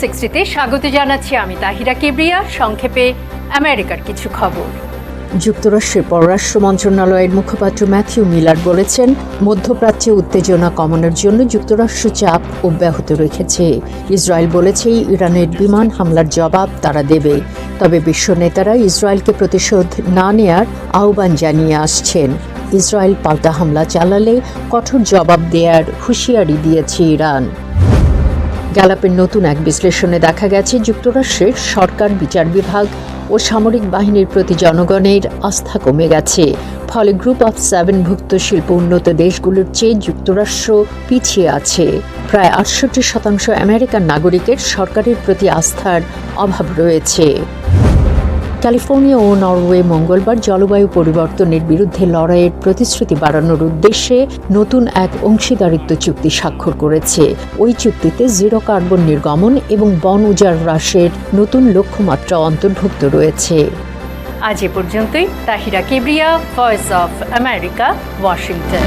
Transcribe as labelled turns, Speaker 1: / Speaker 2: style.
Speaker 1: সিক্সটিতে স্বাগত জানাচ্ছি আমি তাহিরা কিবরিয়া। সংক্ষেপে আমেরিকার কিছু খবর।
Speaker 2: যুক্তরাষ্ট্রের পররাষ্ট্র মন্ত্রণালয়ের মুখপাত্র ম্যাথিউ মিলার বলেছেন, মধ্যপ্রাচ্যে উত্তেজনা কমানোর জন্য যুক্তরাষ্ট্র চাপ অব্যাহত রেখেছে। ইসরায়েল বলেছে, ইরানের বিমান হামলার জবাব তারা দেবে। তবে বিশ্ব নেতারা ইসরায়েলকে প্রতিশোধ না নেয়ার আহ্বান জানিয়ে আসছেন। ইসরায়েল পাল্টা হামলা চালালে কঠোর জবাব দেয়ার হুঁশিয়ারি দিয়েছে ইরান। গ্যালাপের নতুন এক বিশ্লেষণে দেখা গেছে যুক্তরাষ্ট্রের সরকার, বিচার বিভাগ ও সামরিক বাহিনীর প্রতি জনগণের আস্থা কমে গেছে। ফলে গ্রুপ অফ সেভেনভুক্ত শিল্প উন্নত দেশগুলোর চেয়ে যুক্তরাষ্ট্র পিছিয়ে আছে। প্রায় আটষট্টি শতাংশ আমেরিকান নাগরিকের সরকারের প্রতি আস্থার অভাব রয়েছে। ক্যালিফোর্নিয়া ও নরওয়ে মঙ্গলবার জলবায়ু পরিবর্তনের বিরুদ্ধে লড়াইয়ের প্রতিশ্রুতি বাড়ানোর উদ্দেশ্যে নতুন এক অংশীদারিত্ব চুক্তি স্বাক্ষর করেছে। ওই চুক্তিতে জিরো কার্বন নির্গমন এবং বন উজাড় হ্রাসের নতুন লক্ষ্যমাত্রা অন্তর্ভুক্ত রয়েছে।
Speaker 1: আজ এ পর্যন্তই। Tahira Kibria Voice of America Washington